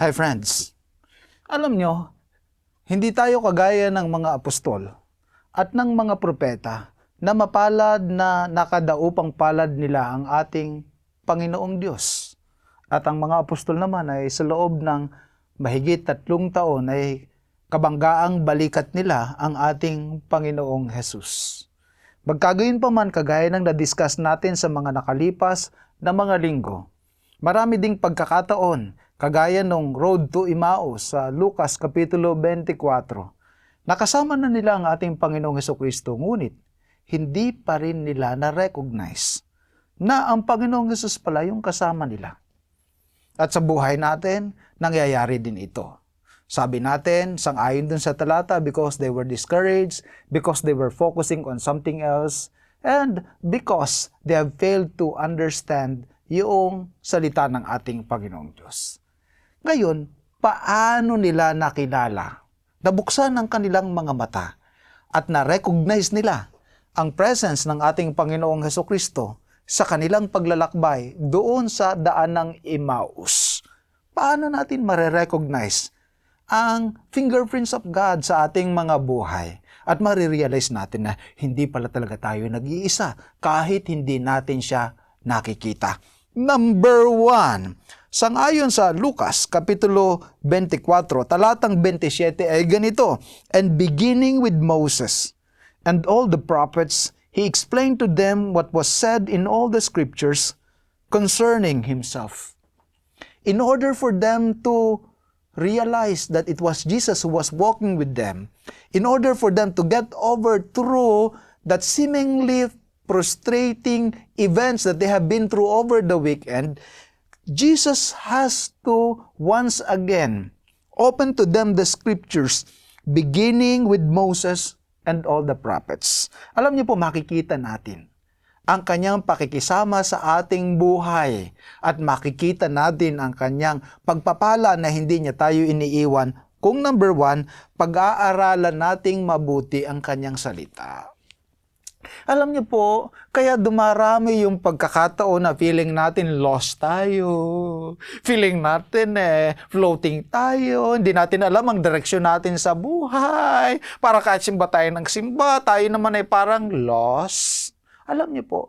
Hi friends, alam nyo, hindi tayo kagaya ng mga apostol at ng mga propeta na mapalad na nakadaupang palad nila ang ating Panginoong Diyos. At ang mga apostol naman ay sa loob ng mahigit tatlong taon ay kabanggaang balikat nila ang ating Panginoong Jesus. Magkagayon pa man kagaya ng na-discuss natin sa mga nakalipas na mga linggo, marami ding pagkakataon kagaya nung Road to Emmaus sa Lucas Kapitulo 24. Nakasama na nila ang ating Panginoong Heso Kristo, ngunit hindi pa rin nila na-recognize na ang Panginoong Hesus pala yung kasama nila. At sa buhay natin, nangyayari din ito. Sabi natin, sang-ayon dun sa talata, because they were discouraged, because they were focusing on something else, and because they have failed to understand yung salita ng ating Panginoong Diyos. Ngayon, paano nila nakilala? Nabuksan ang kanilang mga mata at na-recognize nila ang presence ng ating Panginoong Heso Kristo sa kanilang paglalakbay doon sa daan ng Emmaus. Paano natin marerecognize ang fingerprints of God sa ating mga buhay at marirealize natin na hindi pala talaga tayo nag-iisa kahit hindi natin siya nakikita. Number one, sangayon sa Lucas Kapitulo 24, talatang 27 ay ganito, And beginning with Moses and all the prophets, he explained to them what was said in all the scriptures concerning himself. In order for them to realize that it was Jesus who was walking with them, in order for them to get over through that seemingly frustrating events that they have been through over the weekend, Jesus has to once again open to them the scriptures beginning with Moses and all the prophets. Alam niyo po, makikita natin ang kanyang pakikisama sa ating buhay at makikita natin ang kanyang pagpapala na hindi niya tayo iniiwan kung number one, pag-aaralan nating mabuti ang kanyang salita. Alam niyo po, kaya dumarami yung pagkakataon na feeling natin lost tayo. Feeling natin eh, floating tayo. Hindi natin alam ang direksyon natin sa buhay. Para kahit simba tayo ng simba, tayo naman ay parang lost. Alam niyo po,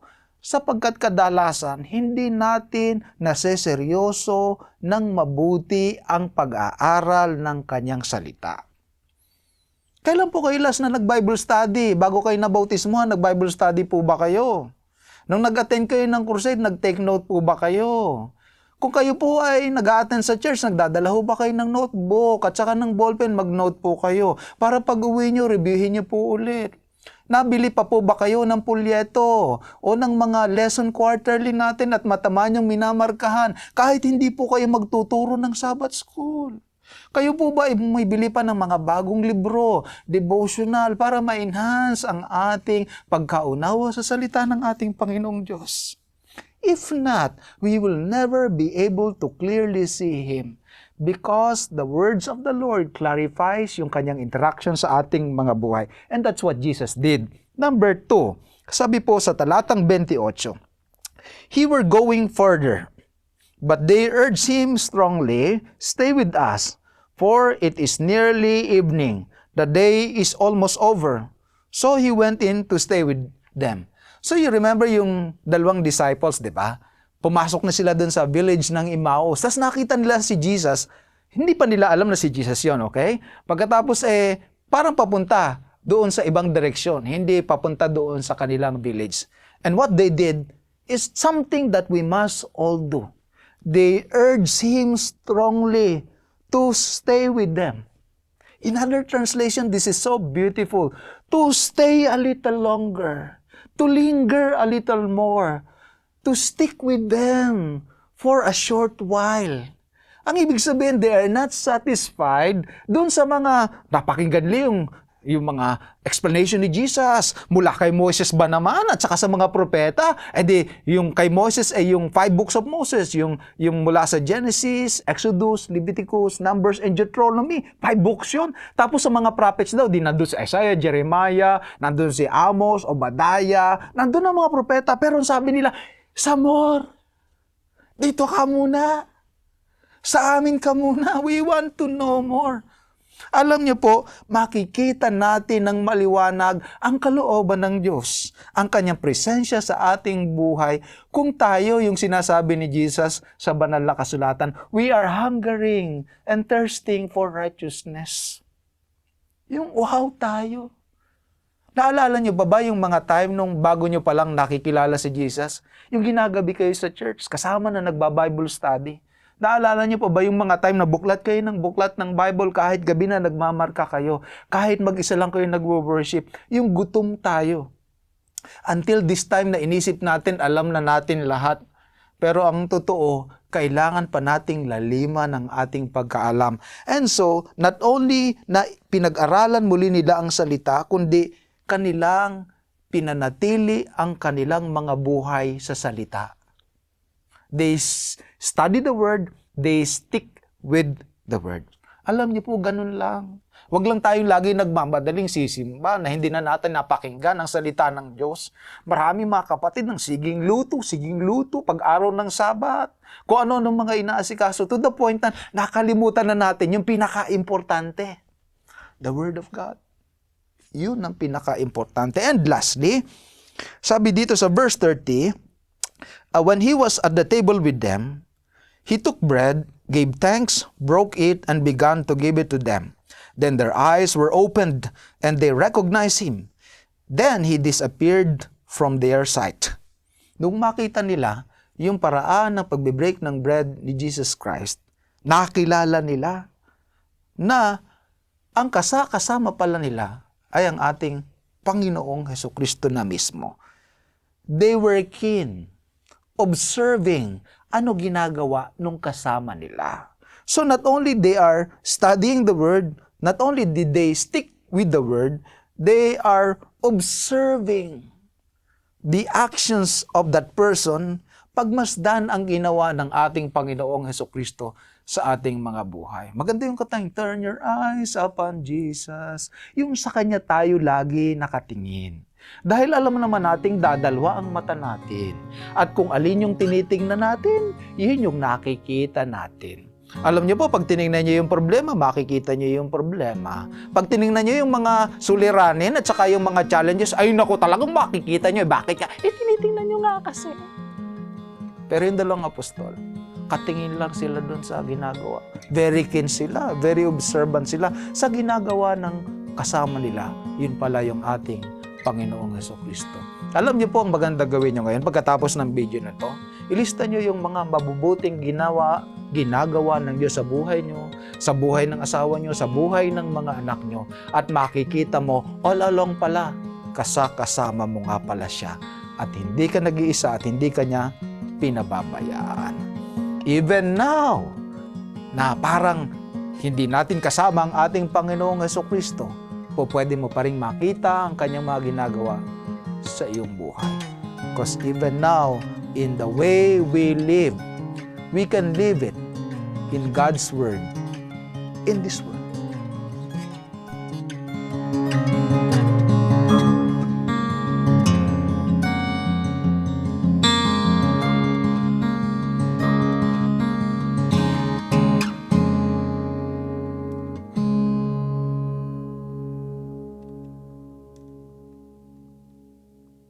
sapagkat kadalasan hindi natin naseseryoso ng mabuti ang pag-aaral ng kanyang salita. Kailan po kayo last na nag-Bible study? Bago kayo nabautismuhan, nag-Bible study po ba kayo? Nung nag-attend kayo ng crusade, nag-take note po ba kayo? Kung kayo po ay nag-attend sa church, nagdadala ho ba kayo ng notebook at saka ng ballpen, mag-note po kayo. Para pag uwi nyo, reviewin nyo po ulit. Nabili pa po ba kayo ng pulyeto o ng mga lesson quarterly natin at mataman yung minamarkahan kahit hindi po kayo magtuturo ng Sabbath School? Kayo po ba ay may bili pa ng mga bagong libro, devotional, para ma-enhance ang ating pagkaunawa sa salita ng ating Panginoong Diyos? If not, we will never be able to clearly see Him because the words of the Lord clarifies yung kanyang interaction sa ating mga buhay. And that's what Jesus did. Number two, sabi po sa talatang 28, He were going further, but they urged him strongly, Stay with us, for it is nearly evening. The day is almost over. So he went in to stay with them. So you remember yung dalawang disciples, di ba? Pumasok na sila dun sa village ng Emmaus. Tapos nakita nila si Jesus. Hindi pa nila alam na si Jesus yon okay? Pagkatapos eh, parang papunta doon sa ibang direksyon. Hindi papunta doon sa kanilang village. And what they did is something that we must all do. They urged him strongly to stay with them. In other translation, this is so beautiful. To stay a little longer, to linger a little more, to stick with them for a short while. Ang ibig sabihin, they are not satisfied dun sa mga napakinggan yung, yung mga explanation ni Jesus mula kay Moses ba naman at saka sa mga propeta. Eh di, yung kay Moses ay yung five books of Moses, yung, yung mula sa Genesis, Exodus, Leviticus, Numbers, and Deuteronomy. Five books yun. Tapos sa mga prophets daw, di nandun si Isaiah, Jeremiah, nandun si Amos, Obadiah, nandun ang mga propeta. Pero sabi nila, Samor, dito ka muna. Sa amin ka muna. We want to know more. Alam niyo po, makikita natin ng maliwanag ang kalooban ng Diyos, ang kanyang presensya sa ating buhay kung tayo yung sinasabi ni Jesus sa banal na kasulatan, we are hungering and thirsting for righteousness. Yung wow tayo. Naalala niyo ba ba yung mga time nung bago niyo palang nakikilala si Jesus? Yung ginagabi kayo sa church, kasama na nagba-Bible study. Naalala niyo pa ba yung mga time na buklat kayo ng buklat ng Bible kahit gabi na nagmamarka kayo, kahit mag-isa lang kayo nagwo-worship, yung gutom tayo. Until this time na inisip natin, alam na natin lahat. Pero ang totoo, kailangan pa nating lalima ng ating pagkaalam. And so, not only na pinag-aralan muli nila ang salita, kundi kanilang pinanatili ang kanilang mga buhay sa salita. They study the word, they stick with the word. Alam niyo po, ganun lang. Huwag lang tayong lagi nagmamadaling sisimba na hindi na natin napakinggan ang salita ng Diyos. Marami mga kapatid ng siging luto, siging luto, pag-araw ng sabat. Kung ano ng mga inaasikaso to the point na nakalimutan na natin yung pinaka-importante. The Word of God. Yun ang pinaka-importante. And lastly, sabi dito sa verse 30, uh, when he was at the table with them, he took bread, gave thanks, broke it, and began to give it to them. Then their eyes were opened, and they recognized him. Then he disappeared from their sight. Nung makita nila yung paraan ng pagbe-break ng bread ni Jesus Christ, nakilala nila na ang kasakasama pala nila ay ang ating Panginoong Heso Kristo na mismo. They were keen, observing ano ginagawa nung kasama nila. So not only they are studying the Word, not only did they stick with the Word, they are observing the actions of that person, pagmasdan ang ginawa ng ating Panginoong Heso Kristo sa ating mga buhay. Maganda yung katang, turn your eyes upon Jesus. Yung sa Kanya tayo lagi nakatingin. Dahil alam naman nating dadalwa ang mata natin. At kung alin yung tinitingnan natin, yun yung nakikita natin. Alam niyo po, pag tiningnan niyo yung problema, makikita niyo yung problema. Pag tiningnan niyo yung mga suliranin at saka yung mga challenges, ay naku, talagang makikita niyo. Bakit ka? Eh, tinitingnan niyo nga kasi. Pero yung dalawang apostol, katingin lang sila doon sa ginagawa. Very keen sila, very observant sila sa ginagawa ng kasama nila. Yun pala yung ating Panginoong Heso Kristo. Alam niyo po ang maganda gawin niyo ngayon pagkatapos ng video na to. Ilista niyo yung mga mabubuting ginawa, ginagawa ng Diyos sa buhay niyo, sa buhay ng asawa niyo, sa buhay ng mga anak niyo. At makikita mo, all along pala, kasakasama mo nga pala siya. At hindi ka nag-iisa at hindi ka niya pinababayaan. Even now, na parang hindi natin kasama ang ating Panginoong Heso Kristo, po pwede mo pa rin makita ang kanyang mga ginagawa sa iyong buhay. Because even now, in the way we live, we can live it in God's Word, in this world.